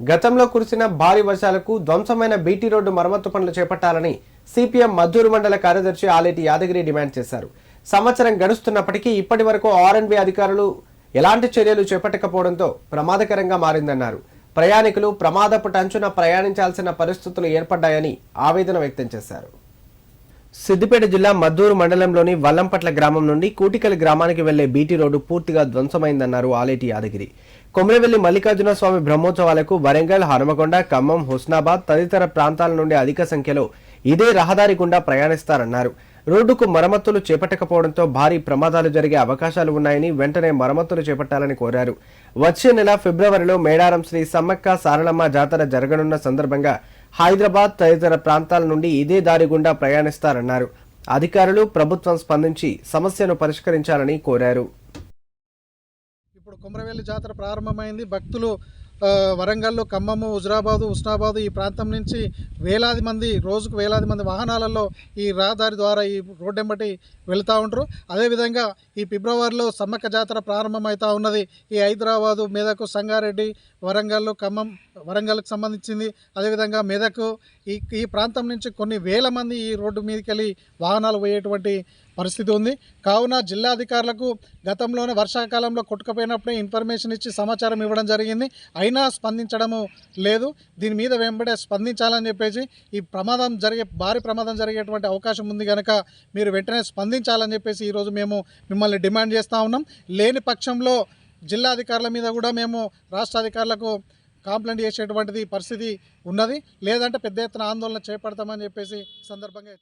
గతంలో కురిసిన భారీ వర్షాలకు ధ్వంసమైన బీటీ రోడ్డు మరమ్మతు పనులు చేపట్టాలని సిపిఎం మద్దూరు మండల కార్యదర్శి ఆలేటి యాదగిరి డిమాండ్ చేశారు. సంవత్సరం గడుస్తున్నప్పటికీ ఇప్పటి వరకు ఆర్ఎండ్బి అధికారులు ఎలాంటి చర్యలు చేపట్టకపోవడంతో ప్రమాదకరంగా మారిందన్నారు. ప్రయాణికులు ప్రమాదపు టంచున ప్రయాణించాల్సిన పరిస్థితులు ఏర్పడ్డాయని ఆవేదన వ్యక్తం చేశారు. సిద్దిపేట జిల్లా మద్దూరు మండలంలోని వల్లంపట్ల గ్రామం నుండి కూటికల్ గ్రామానికి వెళ్ళే బీటీ రోడ్డు పూర్తిగా ధ్వంసమైందన్నారు ఆలేటి యాదగిరి. కొమరవెల్లి మల్లికార్జున స్వామి బ్రహ్మోత్సవాలకు వరంగల్ హనుమకొండ ఖమ్మం హుస్నాబాద్ తదితర ప్రాంతాల నుండి అధిక సంఖ్యలో ఇదే రహదారి గుండా ప్రయాణిస్తారన్నారు. రోడ్డుకు మరమ్మతులు చేపట్టకపోవడంతో భారీ ప్రమాదాలు జరిగే అవకాశాలు ఉన్నాయని వెంటనే మరమ్మతులు చేపట్టాలని కోరారు. వచ్చే నెల ఫిబ్రవరిలో మేడారం శ్రీ సమ్మక్క సారలమ్మ జాతర జరగనున్న సందర్భంగా హైదరాబాద్ తదితర ప్రాంతాల నుండి ఇదే దారి గుండా ప్రయాణిస్తారన్నారు. అధికారులు ప్రభుత్వం స్పందించి సమస్యను పరిష్కరించాలని కోరారు. ఇప్పుడు కుమ్రవెల్లి జాతర ప్రారంభమైంది. భక్తులు వరంగల్లో వరంగల్ ఖమ్మము హుజరాబాదు ఉస్నాబాదు ఈ ప్రాంతం నుంచి వేలాది మంది రోజుకు వేలాది మంది వాహనాలలో ఈ రహదారి ద్వారా ఈ రోడ్డెంబటి వెళుతూ ఉంటారు అదేవిధంగా ఈ ఫిబ్రవరిలో సమ్మక్క జాతర ప్రారంభమవుతూ ఉన్నది. ఈ హైదరాబాదు మెదకు సంగారెడ్డి వరంగల్ ఖమ్మం వరంగల్కి సంబంధించింది. అదేవిధంగా మెదకు ఈ ఈ ప్రాంతం నుంచి కొన్ని వేల మంది ఈ రోడ్డు మీదకి వెళ్ళి వాహనాలు పోయేటువంటి పరిస్థితి ఉంది. కావున జిల్లా అధికారులకు గతంలోనే వర్షాకాలంలో కొట్టుకుపోయినప్పుడే ఇన్ఫర్మేషన్ ఇచ్చి సమాచారం ఇవ్వడం జరిగింది. అయినా స్పందించడము లేదు. దీని మీద వెంబడే స్పందించాలని చెప్పేసి ఈ ప్రమాదం జరిగే భారీ ప్రమాదం జరిగేటువంటి అవకాశం ఉంది కనుక మీరు వెంటనే స్పందించాలని చెప్పేసి ఈరోజు మేము మిమ్మల్ని డిమాండ్ చేస్తూ ఉన్నాం. లేని పక్షంలో జిల్లా అధికారుల మీద కూడా మేము రాష్ట్ర అధికారులకు కాంప్లైంట్ చేసేటువంటిది పరిస్థితి ఉన్నది. లేదంటే పెద్ద ఎత్తున ఆందోళన చేపడతామని చెప్పేసి సందర్భంగా